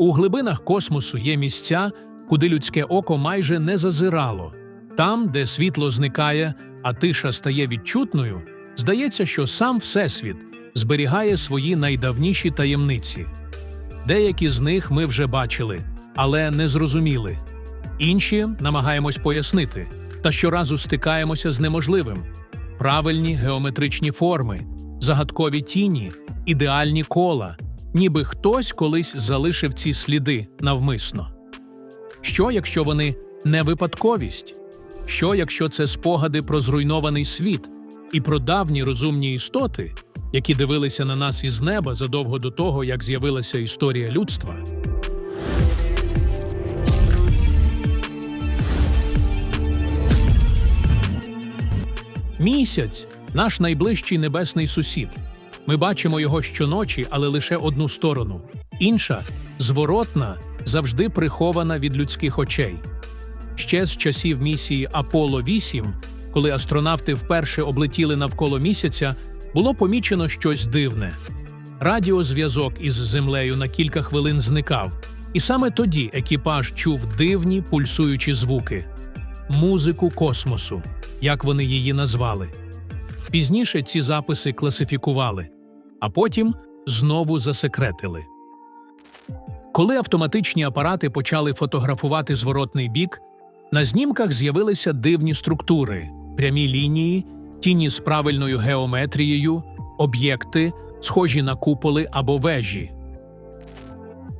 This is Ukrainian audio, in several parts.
У глибинах космосу є місця, куди людське око майже не зазирало. Там, де світло зникає, а тиша стає відчутною, здається, що сам Всесвіт зберігає свої найдавніші таємниці. Деякі з них ми вже бачили, але не зрозуміли. Інші намагаємось пояснити, та щоразу стикаємося з неможливим: правильні геометричні форми, загадкові тіні, ідеальні кола, ніби хтось колись залишив ці сліди навмисно. Що, якщо вони не випадковість? Що, якщо це спогади про зруйнований світ і про давні розумні істоти, які дивилися на нас із неба задовго до того, як з'явилася історія людства? Місяць наш найближчий небесний сусід. Ми бачимо його щоночі, але лише одну сторону. Інша, зворотна, завжди прихована від людських очей. Ще з часів місії Аполло 8, коли астронавти вперше облетіли навколо місяця, було помічено щось дивне. Радіозв'язок із землею на кілька хвилин зникав, і саме тоді екіпаж чув дивні пульсуючі звуки музику космосу, як вони її назвали. Пізніше ці записи класифікували, а потім знову засекретили. Коли автоматичні апарати почали фотографувати зворотний бік, на знімках з'явилися дивні структури, прямі лінії, тіні з правильною геометрією, об'єкти, схожі на куполи або вежі.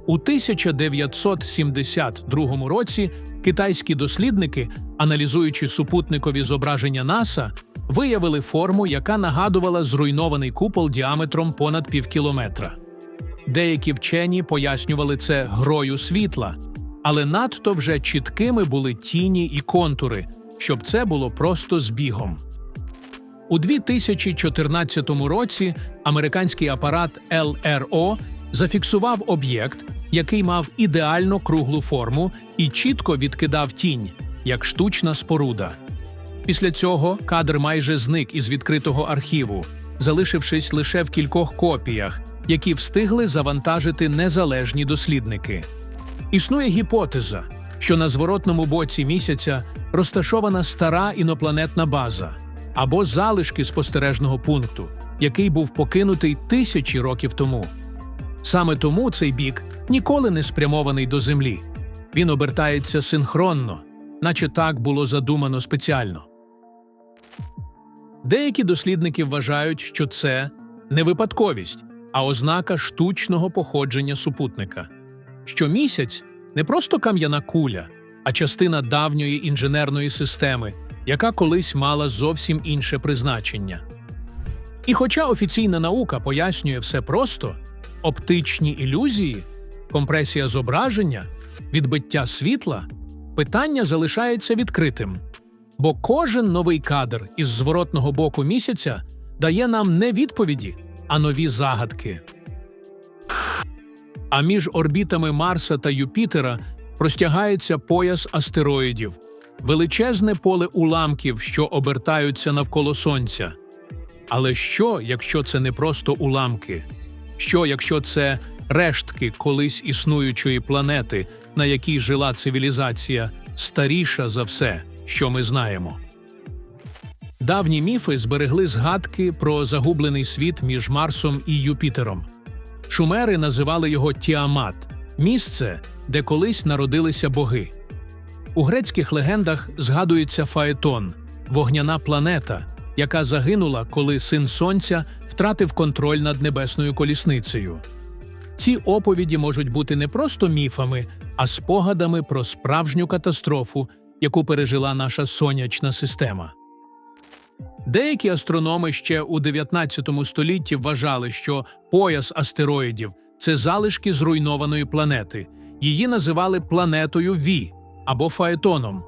У 1972 році китайські дослідники, аналізуючи супутникові зображення НАСА, виявили форму, яка нагадувала зруйнований купол діаметром понад півкілометра. Деякі вчені пояснювали це грою світла, але надто вже чіткими були тіні і контури, щоб це було просто збігом. У 2014 році американський апарат LRO зафіксував об'єкт, який мав ідеально круглу форму і чітко відкидав тінь, як штучна споруда. Після цього кадр майже зник із відкритого архіву, залишившись лише в кількох копіях, які встигли завантажити незалежні дослідники. Існує гіпотеза, що на зворотному боці місяця розташована стара інопланетна база або залишки спостережного пункту, який був покинутий тисячі років тому. Саме тому цей бік ніколи не спрямований до Землі. Він обертається синхронно, наче так було задумано спеціально. Деякі дослідники вважають, що це не випадковість, а ознака штучного походження супутника, що місяць не просто кам'яна куля, а частина давньої інженерної системи, яка колись мала зовсім інше призначення. І хоча офіційна наука пояснює все просто оптичні ілюзії, компресія зображення, відбиття світла, питання залишається відкритим. Бо кожен новий кадр із зворотного боку місяця дає нам не відповіді, а нові загадки. А між орбітами Марса та Юпітера простягається пояс астероїдів, величезне поле уламків, що обертаються навколо Сонця. Але що, якщо це не просто уламки? Що, якщо це рештки колись існуючої планети, на якій жила цивілізація, старіша за все, що ми знаємо? Давні міфи зберегли згадки про загублений світ між Марсом і Юпітером. Шумери називали його Тіамат місце, де колись народилися боги. У грецьких легендах згадується Фаетон вогняна планета, яка загинула, коли син сонця втратив контроль над небесною колісницею. Ці оповіді можуть бути не просто міфами, а спогадами про справжню катастрофу, яку пережила наша сонячна система. Деякі астрономи ще у 19 столітті вважали, що пояс астероїдів це залишки зруйнованої планети. Її називали планетою Ві або Фаетоном.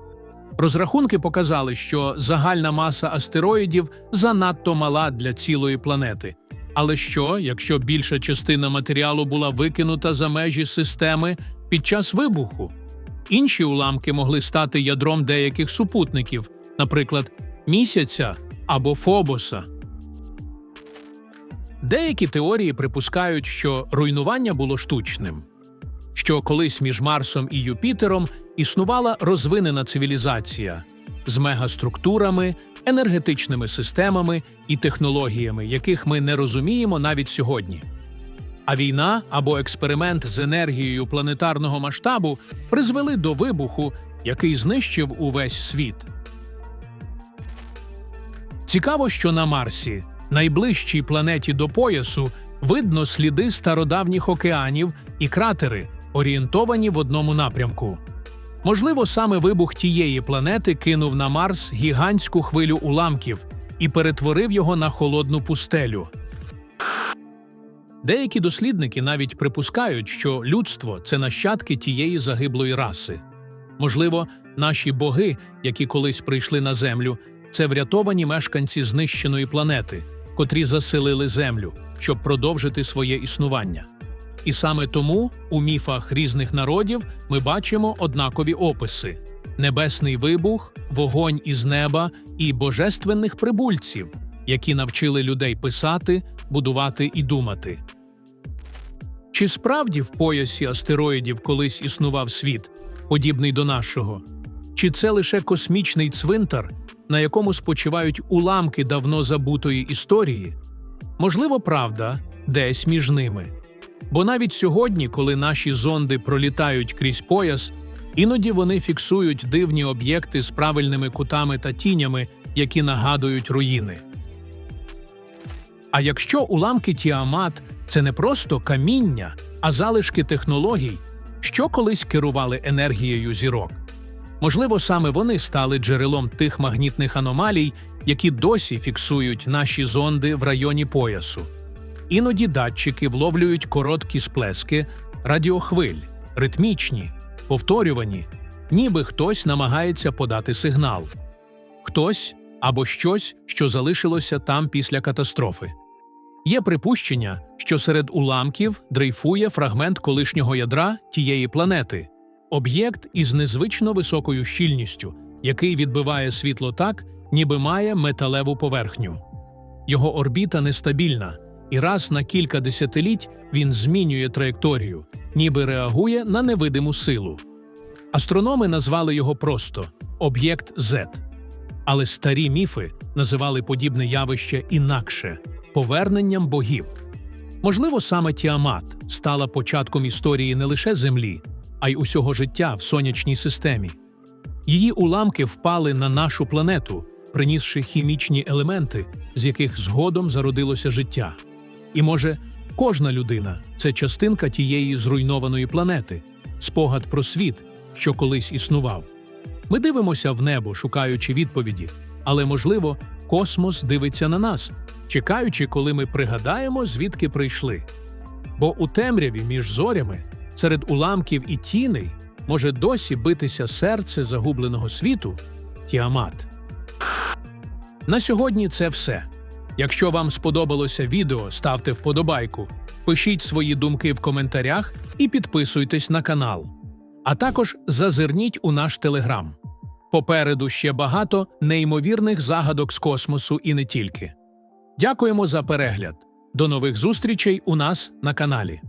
Розрахунки показали, що загальна маса астероїдів занадто мала для цілої планети. Але що, якщо більша частина матеріалу була викинута за межі системи під час вибуху? Інші уламки могли стати ядром деяких супутників, наприклад, місяця або Фобоса. Деякі теорії припускають, що руйнування було штучним. що колись між Марсом і Юпітером існувала розвинена цивілізація з мегаструктурами, енергетичними системами і технологіями, яких ми не розуміємо навіть сьогодні. А війна або експеримент з енергією планетарного масштабу призвели до вибуху, який знищив увесь світ. Цікаво, що на Марсі, найближчій планеті до поясу, видно сліди стародавніх океанів і кратери, орієнтовані в одному напрямку. Можливо, саме вибух тієї планети кинув на Марс гігантську хвилю уламків і перетворив його на холодну пустелю. Деякі дослідники навіть припускають, що людство це нащадки тієї загиблої раси. Можливо, наші боги, які колись прийшли на Землю, це врятовані мешканці знищеної планети, котрі заселили Землю, щоб продовжити своє існування. І саме тому у міфах різних народів ми бачимо однакові описи: небесний вибух, вогонь із неба і божественних прибульців, які навчили людей писати, будувати і думати. Чи справді в поясі астероїдів колись існував світ, подібний до нашого? Чи це лише космічний цвинтар, на якому спочивають уламки давно забутої історії? Можливо, правда, десь між ними. Бо навіть сьогодні, коли наші зонди пролітають крізь пояс, іноді вони фіксують дивні об'єкти з правильними кутами та тінями, які нагадують руїни. А якщо уламки Тіамат це не просто каміння, а залишки технологій, що колись керували енергією зірок. Можливо, саме вони стали джерелом тих магнітних аномалій, які досі фіксують наші зонди в районі поясу. Іноді датчики вловлюють короткі сплески, радіохвиль, ритмічні, повторювані, ніби хтось намагається подати сигнал. Хтось або щось, що залишилося там після катастрофи. Є припущення, що серед уламків дрейфує фрагмент колишнього ядра тієї планети, об'єкт із незвично високою щільністю, який відбиває світло так, ніби має металеву поверхню. Його орбіта нестабільна, і раз на кілька десятиліть він змінює траєкторію, ніби реагує на невидиму силу. Астрономи назвали його просто об'єкт Z. Але старі міфи називали подібне явище інакше поверненням богів. Можливо, саме Тіамат стала початком історії не лише Землі, а й усього життя в сонячній системі. Її уламки впали на нашу планету, принісши хімічні елементи, з яких згодом зародилося життя. І може, кожна людина це частинка тієї зруйнованої планети, спогад про світ, що колись існував. Ми дивимося в небо, шукаючи відповіді, але, можливо, космос дивиться на нас, чекаючи, коли ми пригадаємо, звідки прийшли. Бо у темряві між зорями, серед уламків і тіней, може досі битися серце загубленого світу Тіамат. На сьогодні це все. Якщо вам сподобалося відео, ставте вподобайку, пишіть свої думки в коментарях і підписуйтесь на канал. А також зазирніть у наш телеграм. Попереду ще багато неймовірних загадок з космосу і не тільки. Дякуємо за перегляд. До нових зустрічей у нас на каналі.